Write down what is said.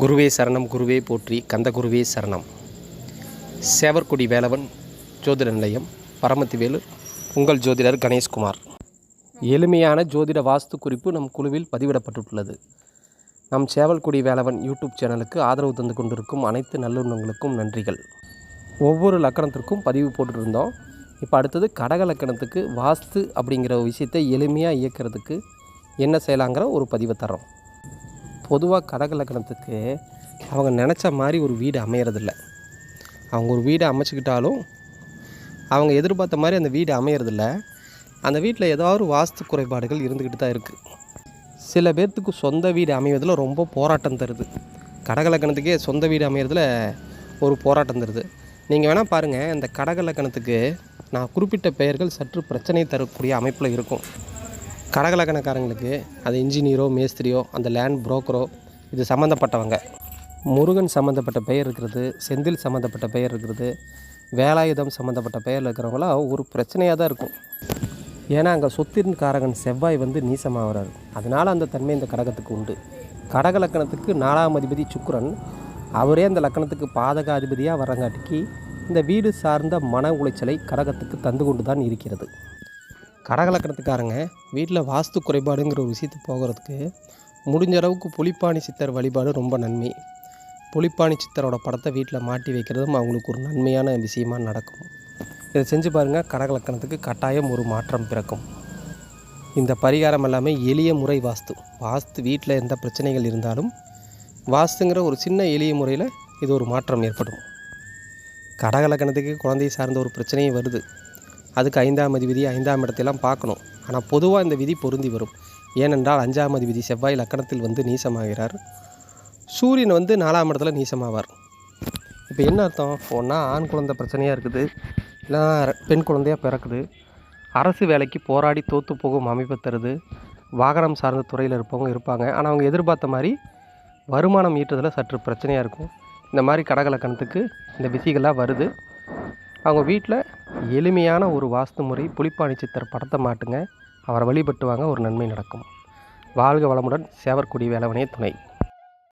குருவே சரணம் குருவே போற்றி கந்த குருவே சரணம். சேவற்குடி வேலவன் ஜோதிட நிலையம் பரமத்திவேலு உங்கள் ஜோதிடர் கணேஷ்குமார். எளிமையான ஜோதிட வாஸ்து குறிப்பு நம் குழுவில் பதிவிடப்பட்டுள்ளது. நம் சேவல்குடி வேலவன் யூடியூப் சேனலுக்கு ஆதரவு தந்து கொண்டிருக்கும் அனைத்து நல்லுண்ணங்களுக்கும் நன்றிகள். ஒவ்வொரு லக்கணத்திற்கும் பதிவு போட்டுருந்தோம். இப்போ அடுத்தது கடக லக்கணத்துக்கு வாஸ்து அப்படிங்கிற ஒரு விஷயத்தை எளிமையாக இயக்கிறதுக்கு என்ன செய்யலாங்கிற ஒரு பதிவை தரோம் பொதுவாக கடக லக்கணத்துக்கு அவங்க நினச்ச மாதிரி ஒரு வீடு அமையறதில்ல. அவங்க ஒரு வீடு அமைச்சிக்கிட்டாலும் அவங்க எதிர்பார்த்த மாதிரி அந்த வீடு அமையறதில்ல. அந்த வீட்டில் ஏதாவது வாஸ்து குறைபாடுகள் இருந்துக்கிட்டு தான் இருக்குது சில பேர்த்துக்கு சொந்த வீடு அமைவதில் ரொம்ப போராட்டம் தருது. கடகலக்கணத்துக்கே சொந்த வீடு அமையறதுல ஒரு போராட்டம் தருது. நீங்கள் வேணால் பாருங்கள் இந்த கடகலக்கணத்துக்கு நான் குறிப்பிட்ட பெயர்கள் சற்று பிரச்சனை தரக்கூடிய அமைப்பில் இருக்கும். கடகலக்கணக்காரங்களுக்கு அது இன்ஜினியரோ மேஸ்திரியோ அந்த லேண்ட் புரோக்கரோ இது சம்மந்தப்பட்டவங்க முருகன் சம்மந்தப்பட்ட பெயர் இருக்கிறது செந்தில் சம்மந்தப்பட்ட பெயர் இருக்கிறது வேலாயுதம் சம்மந்தப்பட்ட பெயரில் இருக்கிறவங்களாம் ஒரு பிரச்சனையாக தான் இருக்கும். ஏன்னா அங்கே சொத்தின் காரகன் செவ்வாய் வந்து நீசமாகிறார் அதனால் அந்த தன்மை இந்த கடகத்துக்கு உண்டு. கடக லக்கணத்துக்கு நாலாம் அதிபதி சுக்கரன் அவரே அந்த லக்கணத்துக்கு பாதக அதிபதியாக வரங்காட்டிக்கு இந்த வீடு சார்ந்த மன உளைச்சலை கடகத்துக்கு தந்து கொண்டு தான் இருக்கிறது. கடகலக்கணத்துக்காரங்க வீட்டில் வாஸ்து குறைபாடுங்கிற ஒரு விஷயத்துக்கு போகிறதுக்கு முடிஞ்ச அளவுக்கு புலிப்பாணி சித்தர் வழிபாடு ரொம்ப நன்மை. புலிப்பாணி சித்தரோட படத்தை வீட்டில் மாட்டி வைக்கிறதும் அவங்களுக்கு ஒரு நன்மையான விஷயமா நடக்கும். இதை செஞ்சு பாருங்கள் கடகலக்கணத்துக்கு கட்டாயம் ஒரு மாற்றம் பிறக்கும். இந்த பரிகாரம் எல்லாமே எளிய முறை வாஸ்து. வாஸ்து வீட்டில் எந்த பிரச்சனைகள் இருந்தாலும் வாஸ்துங்கிற ஒரு சின்ன எளிய முறையில் இது ஒரு மாற்றம் ஏற்படும். கடகலக்கணத்துக்கு குழந்தையை சார்ந்த ஒரு பிரச்சனையும் வருது. அதுக்கு ஐந்தாம் விதி ஐந்தாம் இடத்தையெல்லாம் பார்க்கணும். ஆனால் பொதுவாக இந்த விதி பொருந்தி வரும். ஏனென்றால் அஞ்சாம் விதி செவ்வாய் லக்கணத்தில் வந்து நீசமாகிறார். சூரியன் வந்து நாலாம் இடத்துல நீசமாவார். இப்போ என்ன அர்த்தம்? ஒன்றா ஆண் குழந்தை பிரச்சனையாக இருக்குது. இல்லைனா பெண் குழந்தையாக பிறக்குது. அரசு வேலைக்கு போராடி தோற்று போகும் அமைப்பை தருது. வாகனம் சார்ந்த துறையில் இருப்பவங்க இருப்பாங்க. ஆனால் அவங்க எதிர்பார்த்த மாதிரி வருமானம் ஈட்டுறதுல சற்று பிரச்சனையாக இருக்கும். இந்த மாதிரி கடகலக்கணத்துக்கு இந்த விதிகள்லாம் வருது. அவங்க வீட்டில் எளிமையான ஒரு வாஸ்து முறை புளிப்பாணி சித்தர் படத்தை மாட்டுங்க. அவரை வழிபட்டுவாங்க ஒரு நன்மை நடக்கும். வாழ்க வளமுடன் சேவற்குடி வேலவனே துணை.